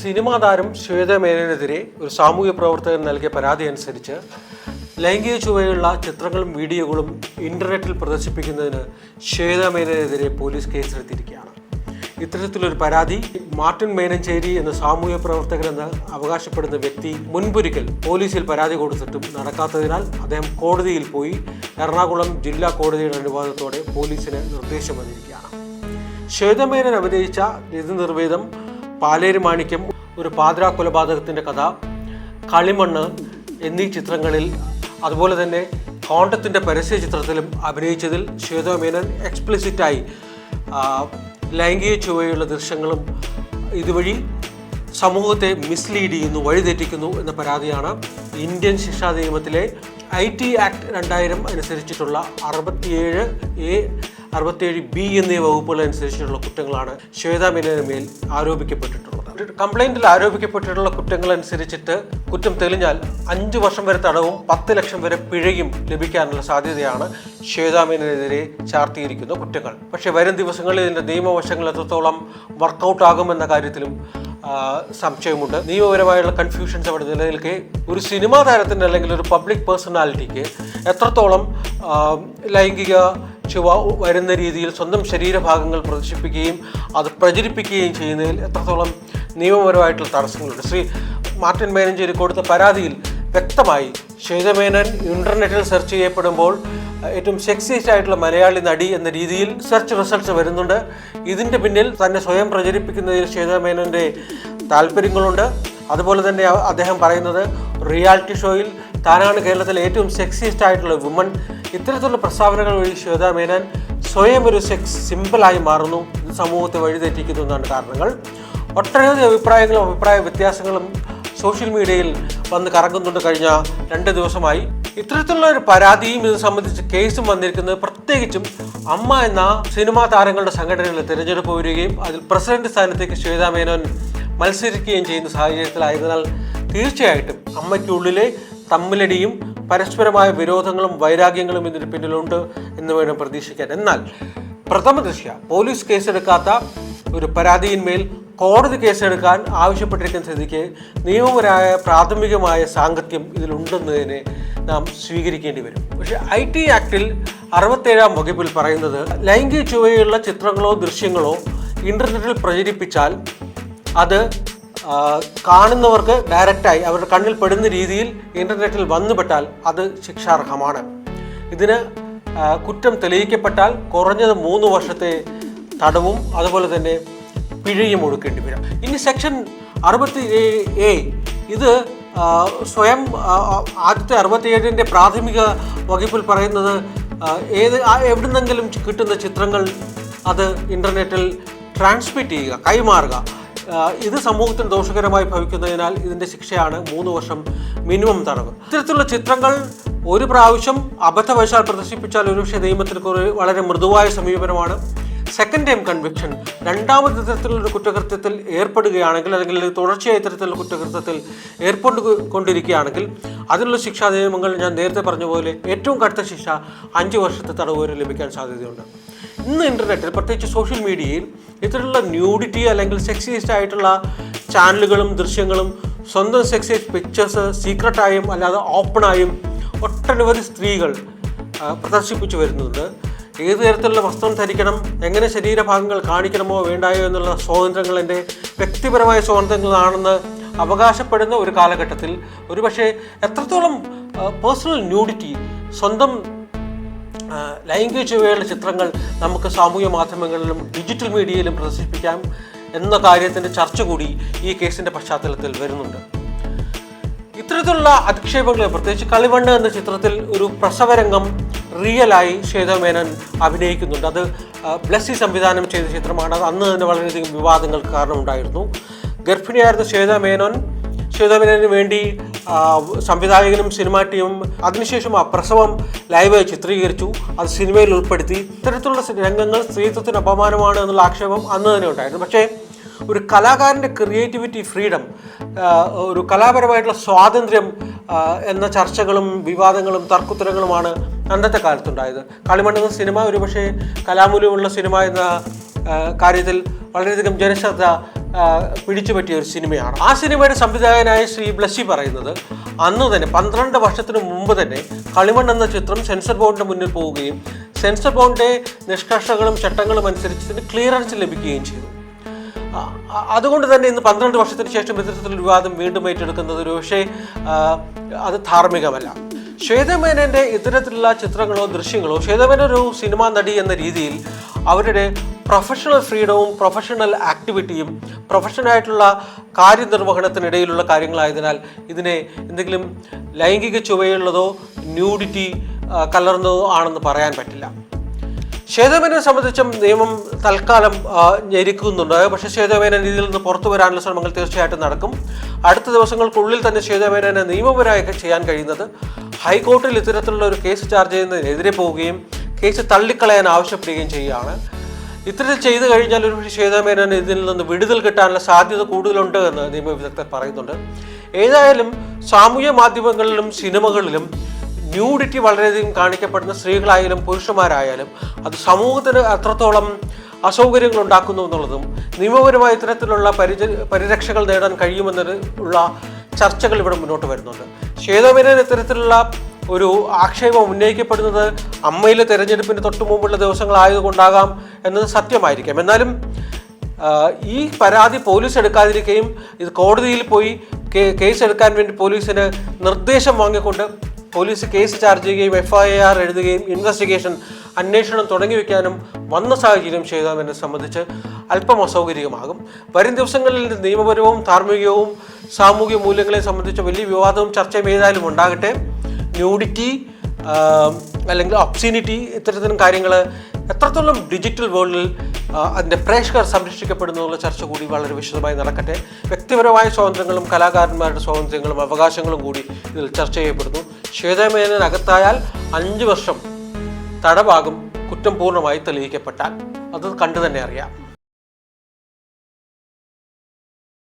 Cinema താരം ശ്വേത മേനനെതിരെ ഒരു സാമൂഹ്യ പ്രവർത്തകൻ നൽകിയ പരാതി അനുസരിച്ച് ലൈംഗിക ചുവയുള്ള ചിത്രങ്ങളും വീഡിയോകളും ഇന്റർനെറ്റിൽ പ്രദർശിപ്പിക്കുന്നതിന് ശ്വേത മേനനെതിരെ പോലീസ് കേസെടുത്തിരിക്കുകയാണ്. ഇത്തരത്തിലൊരു പരാതി മാർട്ടിൻ മേനഞ്ചേരി എന്ന സാമൂഹ്യ പ്രവർത്തകനെന്ന് അവകാശപ്പെടുന്ന വ്യക്തി മുൻപൊരിക്കൽ പോലീസിൽ പരാതി കൊടുത്തിട്ടും നടക്കാത്തതിനാൽ അദ്ദേഹം കോടതിയിൽ പോയി എറണാകുളം ജില്ലാ കോടതിയുടെ അനുവാദത്തോടെ പോലീസിന് നിർദ്ദേശം വന്നിരിക്കുകയാണ്. ശ്വേതമേനൻ അഭിനയിച്ച നിധി നിർവേദം പാലേരി മാണിക്യം ഒരു പാതിരാ കൊലപാതകത്തിന്റെ കഥ കളിമണ്ണ് എന്നീ ചിത്രങ്ങളിൽ അതുപോലെ തന്നെ കോണ്ടത്തിന്റെ പരസ്യ ചിത്രത്തിലും അഭിനയിച്ചതിൽ ശ്വേതമേനൻ എക്സ്പ്ലിസിറ്റായി ആ, ലൈംഗിക ചുവയുള്ള ദൃശ്യങ്ങളും ഇതുവഴി സമൂഹത്തെ മിസ്ലീഡ് ചെയ്യുന്നു വഴിതെറ്റിക്കുന്നു എന്ന പരാതിയാണ് ഇന്ത്യൻ ശിക്ഷാ നിയമത്തിലെ ഐ ടി ആക്ട് രണ്ടായിരം അനുസരിച്ചിട്ടുള്ള അറുപത്തിയേഴ് എ അറുപത്തിയേഴ് ബി എന്നീ വകുപ്പുകൾ അനുസരിച്ചിട്ടുള്ള കുറ്റങ്ങളാണ് ശ്വേതാ മേനോന് മേൽ ആരോപിക്കപ്പെട്ടിട്ടുള്ളത്. കംപ്ലൈന്റിൽ ആരോപിക്കപ്പെട്ടിട്ടുള്ള കുറ്റങ്ങൾ അനുസരിച്ചിട്ട് കുറ്റം തെളിഞ്ഞാൽ അഞ്ചു വർഷം വരെ തടവും പത്ത് ലക്ഷം വരെ പിഴയും ലഭിക്കാനുള്ള സാധ്യതയാണ് ശ്വേതാ മേനോനെതിരെ ചാർത്തിയിരിക്കുന്ന കുറ്റങ്ങൾ. പക്ഷേ വരും ദിവസങ്ങളിൽ ഇതിന്റെ നിയമവശങ്ങൾ എത്രത്തോളം വർക്കൗട്ട് ആകുമെന്ന കാര്യത്തിലും സംശയമുണ്ട്. നിയമപരമായുള്ള കൺഫ്യൂഷൻസ് അവിടെ നിലനിൽക്കെ. ഒരു സിനിമാ താരത്തിന് അല്ലെങ്കിൽ ഒരു പബ്ലിക് പേഴ്സണാലിറ്റിക്ക് എത്രത്തോളം ലൈംഗിക ചുവ വരുന്ന രീതിയിൽ സ്വന്തം ശരീരഭാഗങ്ങൾ പ്രദർശിപ്പിക്കുകയും അത് പ്രചരിപ്പിക്കുകയും ചെയ്യുന്നതിൽ എത്രത്തോളം നിയമപരമായിട്ടുള്ള തടസ്സങ്ങളുണ്ട്. ശ്രീ മാർട്ടിൻ മേനഞ്ചേരി കൊടുത്ത പരാതിയിൽ വ്യക്തമായി ശ്വേതമേനൻ ഇന്റർനെറ്റിൽ സെർച്ച് ചെയ്യപ്പെടുമ്പോൾ ഏറ്റവും സെക്സിസ്റ്റ് ആയിട്ടുള്ള മലയാളി നടി എന്ന രീതിയിൽ സെർച്ച് റിസൾട്ട്സ് വരുന്നുണ്ട്. ഇതിന്റെ പിന്നിൽ തന്നെ സ്വയം പ്രചരിപ്പിക്കുന്നതിൽ ശ്വേതമേനന്റെ താല്പര്യങ്ങളുണ്ട്. അതുപോലെ തന്നെ അദ്ദേഹം പറയുന്നത് റിയാലിറ്റി ഷോയിൽ താനാണ് കേരളത്തിലെ ഏറ്റവും സെക്സിസ്റ്റ് ആയിട്ടുള്ള വുമൺ ഇത്തരത്തിലുള്ള പ്രസ്താവനകൾ വഴി ശ്വേതാ മേനൻ സ്വയം ഒരു സെക്സ് സിമ്പിളായി മാറുന്നു സമൂഹത്തെ വഴിതെറ്റിക്കുന്നു എന്നാണ് കാരണങ്ങൾ. ഒട്ടനവധി അഭിപ്രായങ്ങളും അഭിപ്രായ വ്യത്യാസങ്ങളും സോഷ്യൽ മീഡിയയിൽ വന്ന് കറങ്ങുന്നുണ്ട് കഴിഞ്ഞ രണ്ട് ദിവസമായി. ഇത്തരത്തിലുള്ള ഒരു പരാതിയും ഇത് സംബന്ധിച്ച് കേസും വന്നിരിക്കുന്നത് പ്രത്യേകിച്ചും അമ്മ എന്ന സിനിമാ താരങ്ങളുടെ സംഘടനകളിൽ തിരഞ്ഞെടുപ്പ് വരികയും അതിൽ പ്രസിഡന്റ് സ്ഥാനത്തേക്ക് ശ്വേതാ മേനോൻ മത്സരിക്കുകയും ചെയ്യുന്ന സാഹചര്യത്തിലായതിനാൽ തീർച്ചയായിട്ടും അമ്മയ്ക്കുള്ളിലെ തമ്മിലടിയും പരസ്പരമായ വിരോധങ്ങളും വൈരാഗ്യങ്ങളും ഇതിന് പിന്നിലുണ്ട് എന്ന് വേണം പ്രതീക്ഷിക്കാൻ. എന്നാൽ പ്രഥമ ദൃശ്യ പോലീസ് കേസെടുക്കാത്ത ഒരു പരാതിയിന്മേൽ കോടതി കേസെടുക്കാൻ ആവശ്യപ്പെട്ടിരിക്കുന്ന സ്ഥിതിക്ക് നിയമപരമായ പ്രാഥമികമായ സാങ്കത്യം ഇതിലുണ്ടെന്നതിനെ നാം സ്വീകരിക്കേണ്ടി വരും. പക്ഷേ ഐ ടി ആക്ടിൽ അറുപത്തേഴാം വകുപ്പിൽ പറയുന്നത് ലൈംഗിക ചുവയുള്ള ചിത്രങ്ങളോ ദൃശ്യങ്ങളോ ഇന്റർനെറ്റിൽ പ്രചരിപ്പിച്ചാൽ അത് കാണുന്നവർക്ക് ഡയറക്റ്റായി അവരുടെ കണ്ണിൽ പെടുന്ന രീതിയിൽ ഇന്റർനെറ്റിൽ വന്നുപെട്ടാൽ അത് ശിക്ഷാർഹമാണ്. ഇതിന് കുറ്റം തെളിയിക്കപ്പെട്ടാൽ കുറഞ്ഞത് മൂന്ന് വർഷത്തെ തടവും അതുപോലെ തന്നെ പിഴയും ഒടുക്കേണ്ടി വരും. ഇനി സെക്ഷൻ അറുപത്തി എ ഇത് സ്വയം ആദ്യത്തെ അറുപത്തിയേഴിന്റെ പ്രാഥമിക വകുപ്പിൽ പറയുന്നത് ഏത് എവിടുന്നെങ്കിലും കിട്ടുന്ന ചിത്രങ്ങൾ അത് ഇന്റർനെറ്റിൽ ട്രാൻസ്മിറ്റ് ചെയ്യുക കൈമാറുക. ഇത് സമൂഹത്തിന് ദോഷകരമായി ഭവിക്കുന്നതിനാൽ ഇതിന്റെ ശിക്ഷയാണ് മൂന്ന് വർഷം മിനിമം തടവ്. ഇത്തരത്തിലുള്ള ചിത്രങ്ങൾ ഒരു പ്രാവശ്യം അബദ്ധവശാൽ പ്രദർശിപ്പിച്ചാൽ ഒരുപക്ഷെ നിയമത്തിൽ കുറെ വളരെ മൃദുവായ സമീപനമാണ്. സെക്കൻഡ് ടൈം കൺവിക്ഷൻ രണ്ടാമത് ഇത്തരത്തിലുള്ള കുറ്റകൃത്യത്തിൽ ഏർപ്പെടുകയാണെങ്കിൽ അല്ലെങ്കിൽ തുടർച്ചയായ ഇത്തരത്തിലുള്ള കുറ്റകൃത്യത്തിൽ ഏർപ്പെട്ടു കൊണ്ടിരിക്കുകയാണെങ്കിൽ അതിനുള്ള ശിക്ഷാ നിയമങ്ങൾ ഞാൻ നേരത്തെ പറഞ്ഞ പോലെ ഏറ്റവും കടുത്ത ശിക്ഷ അഞ്ച് വർഷത്തെ തടവ് വരെ ലഭിക്കാൻ സാധ്യതയുണ്ട്. ഇന്ന് ഇന്റർനെറ്റിൽ പ്രത്യേകിച്ച് സോഷ്യൽ മീഡിയയിൽ ഇത്തരത്തിലുള്ള ന്യൂഡിറ്റി അല്ലെങ്കിൽ സെക്സിസ്റ്റ് ആയിട്ടുള്ള ചാനലുകളും ദൃശ്യങ്ങളും സ്വന്തം സെക്സിസ്റ്റ് പിക്ചേഴ്സ് സീക്രട്ടായും അല്ലാതെ ഓപ്പണായും ഒട്ടനവധി സ്ത്രീകൾ പ്രദർശിപ്പിച്ചു വരുന്നുണ്ട്. ഏത് തരത്തിലുള്ള വസ്ത്രം ധരിക്കണം എങ്ങനെ ശരീരഭാഗങ്ങൾ കാണിക്കണമോ വേണ്ടായോ എന്നുള്ള സ്വാതന്ത്ര്യങ്ങൾ എന്റെ വ്യക്തിപരമായ സ്വാതന്ത്ര്യങ്ങളാണെന്ന് അവകാശപ്പെടുന്ന ഒരു കാലഘട്ടത്തിൽ ഒരുപക്ഷെ എത്രത്തോളം പേഴ്സണൽ ന്യൂഡിറ്റി സ്വന്തം ലൈംഗിക ചുവയുള്ള ചിത്രങ്ങൾ നമുക്ക് സാമൂഹ്യ മാധ്യമങ്ങളിലും ഡിജിറ്റൽ മീഡിയയിലും പ്രദർശിപ്പിക്കാം എന്ന കാര്യത്തിന്റെ ചർച്ച കൂടി ഈ കേസിന്റെ പശ്ചാത്തലത്തിൽ വരുന്നുണ്ട്. ഇത്തരത്തിലുള്ള അധിക്ഷേപങ്ങൾ പ്രത്യേകിച്ച് കളിമണ്ണ് എന്ന ചിത്രത്തിൽ ഒരു പ്രസവരംഗം റിയലായി ശ്വേത അഭിനയിക്കുന്നുണ്ട്. അത് ബ്ലസ്സി സംവിധാനം ചെയ്ത ചിത്രമാണ്. അത് അന്ന് തന്നെ വളരെയധികം വിവാദങ്ങൾക്ക് കാരണമുണ്ടായിരുന്നു. ഗർഭിണിയായിരുന്ന ശ്വേത മേനോൻ മേനോന് വേണ്ടി സംവിധായകനും സിനിമാ ടീമും അതിനുശേഷം ആ പ്രസവം ലൈവായി ചിത്രീകരിച്ചു. അത് സിനിമയിൽ ഉൾപ്പെടുത്തി. ഇത്തരത്തിലുള്ള രംഗങ്ങൾ സ്ത്രീത്വത്തിന് അപമാനമാണ് എന്നുള്ള ആക്ഷേപം അന്ന് തന്നെ ഉണ്ടായിരുന്നു. പക്ഷേ ഒരു കലാകാരന്റെ ക്രിയേറ്റിവിറ്റി ഫ്രീഡം ഒരു കലാപരമായിട്ടുള്ള സ്വാതന്ത്ര്യം എന്ന ചർച്ചകളും വിവാദങ്ങളും തർക്കുത്തരങ്ങളുമാണ് അന്നത്തെ കാലത്തുണ്ടായത്. കളിമണ്ണെന്ന സിനിമ ഒരുപക്ഷെ കലാമൂല്യമുള്ള സിനിമ എന്ന കാര്യത്തിൽ വളരെയധികം ജനശ്രദ്ധ ആ, പിടിച്ചുപറ്റിയ ഒരു സിനിമയാണ്. ആ സിനിമയുടെ സംവിധായകനായ ശ്രീ ബ്ലസ്സി പറയുന്നത് അന്ന് തന്നെ പന്ത്രണ്ട് വർഷത്തിന് മുമ്പ് തന്നെ കളിമൺ എന്ന ചിത്രം സെൻസർ ബോർഡിന്റെ മുന്നിൽ പോവുകയും സെൻസർ ബോർഡിന്റെ നിഷ്കർഷകളും ചട്ടങ്ങളും അനുസരിച്ച് ഇതിന് ക്ലിയറൻസ് ലഭിക്കുകയും ചെയ്തു. അതുകൊണ്ട് തന്നെ ഇന്ന് പന്ത്രണ്ട് വർഷത്തിന് ശേഷം ഇത്തരത്തിലുള്ള വിവാദം വീണ്ടും ഏറ്റെടുക്കുന്നത് ഒരു പക്ഷേ അത് ധാർമ്മികമല്ല. ശ്വേതമേനന്റെ ഇത്തരത്തിലുള്ള ചിത്രങ്ങളോ ദൃശ്യങ്ങളോ ശ്വേതമേനൊരു സിനിമാ നടി എന്ന രീതിയിൽ അവരുടെ പ്രൊഫഷണൽ ഫ്രീഡവും പ്രൊഫഷണൽ ആക്ടിവിറ്റിയും പ്രൊഫഷണൽ ആയിട്ടുള്ള കാര്യനിർവഹണത്തിനിടയിലുള്ള കാര്യങ്ങളായതിനാൽ ഇതിനെ എന്തെങ്കിലും ലൈംഗിക ചുവയുള്ളതോ ന്യൂഡിറ്റി കലർന്നതോ ആണെന്ന് പറയാൻ പറ്റില്ല. ശ്വേതവേനെ സംബന്ധിച്ചും നിയമം തൽക്കാലം ഞെരുക്കുന്നുണ്ട്. പക്ഷേ ശ്വേതമേനൻ ഇതിൽ നിന്ന് പുറത്തു വരാനുള്ള ശ്രമങ്ങൾ തീർച്ചയായിട്ടും നടക്കും. അടുത്ത ദിവസങ്ങൾക്കുള്ളിൽ തന്നെ ശ്വേതമേനനെ നിയമപരമായി ചെയ്യാൻ കഴിയുന്നത് ഹൈക്കോർട്ടിൽ ഇത്തരത്തിലുള്ള ഒരു കേസ് ചാർജ് ചെയ്യുന്നതിനെതിരെ പോവുകയും കേസ് തള്ളിക്കളയാൻ ആവശ്യപ്പെടുകയും ചെയ്യുകയാണ്. ഇത്തരത്തിൽ ചെയ്തു കഴിഞ്ഞാൽ ഒരു ശ്വേതമേനൻ ഇതിൽ നിന്ന് വിടുതൽ കിട്ടാനുള്ള സാധ്യത കൂടുതലുണ്ട് എന്ന് നിയമവിദഗ്ധർ പറയുന്നുണ്ട്. ഏതായാലും സാമൂഹ്യ മാധ്യമങ്ങളിലും സിനിമകളിലും ന്യൂഡിറ്റി വളരെയധികം കാണിക്കപ്പെടുന്ന സ്ത്രീകളായാലും പുരുഷന്മാരായാലും അത് സമൂഹത്തിന് അത്രത്തോളം അസൗകര്യങ്ങൾ ഉണ്ടാക്കുന്നു എന്നുള്ളതും നിയമപരമായ ഇത്തരത്തിലുള്ള പരിച പരിരക്ഷകൾ നേടാൻ കഴിയുമെന്നത് ഉള്ള ചർച്ചകൾ ഇവിടെ മുന്നോട്ട് വരുന്നുണ്ട്. ശ്വേതമേനൻ ഇത്തരത്തിലുള്ള ഒരു ആക്ഷേപം ഉന്നയിക്കപ്പെടുന്നത് അമ്മയിലെ തെരഞ്ഞെടുപ്പിന് തൊട്ടു മുമ്പുള്ള ദിവസങ്ങളായതുകൊണ്ടാകാം എന്നത് സത്യമായിരിക്കാം. എന്നാലും ഈ പരാതി പോലീസ് എടുക്കാതിരിക്കുകയും ഇത് കോടതിയിൽ പോയി കേസ് എടുക്കാൻ വേണ്ടി പോലീസിന് നിർദ്ദേശം വാങ്ങിക്കൊണ്ട് പോലീസ് കേസ് ചാർജ് ചെയ്യുകയും എഫ് ഐ ആർ എഴുതുകയും ഇൻവെസ്റ്റിഗേഷൻ അന്വേഷണം തുടങ്ങി വയ്ക്കാനും വന്ന സാഹചര്യം ചെയ്തതിനെ സംബന്ധിച്ച് അല്പം അസൗകര്യമാകും. വരും ദിവസങ്ങളിൽ നിയമപരവും ധാർമ്മികവും സാമൂഹിക മൂല്യങ്ങളെ സംബന്ധിച്ച വലിയ വിവാദവും ചർച്ചയും ഏതായാലും ഉണ്ടാകട്ടെ. ന്യൂഡിറ്റി അല്ലെങ്കിൽ ഒപ്സീനിറ്റി ഇത്തരത്തിലും കാര്യങ്ങൾ എത്രത്തോളം ഡിജിറ്റൽ വേൾഡിൽ അതിന്റെ പ്രേക്ഷകർ സംരക്ഷിക്കപ്പെടുന്നു എന്നുള്ള ചർച്ച കൂടി വളരെ വിശദമായി നടക്കട്ടെ. വ്യക്തിപരമായ സ്വാതന്ത്ര്യങ്ങളും കലാകാരന്മാരുടെ സ്വാതന്ത്ര്യങ്ങളും അവകാശങ്ങളും കൂടി ഇതിൽ ചർച്ച ചെയ്യപ്പെടുന്നു. ശ്വേതമേനകത്തായാൽ അഞ്ച് വർഷം തടവാകും കുറ്റം പൂർണമായി തെളിയിക്കപ്പെട്ടാൽ. അത് കണ്ടു തന്നെ അറിയാം.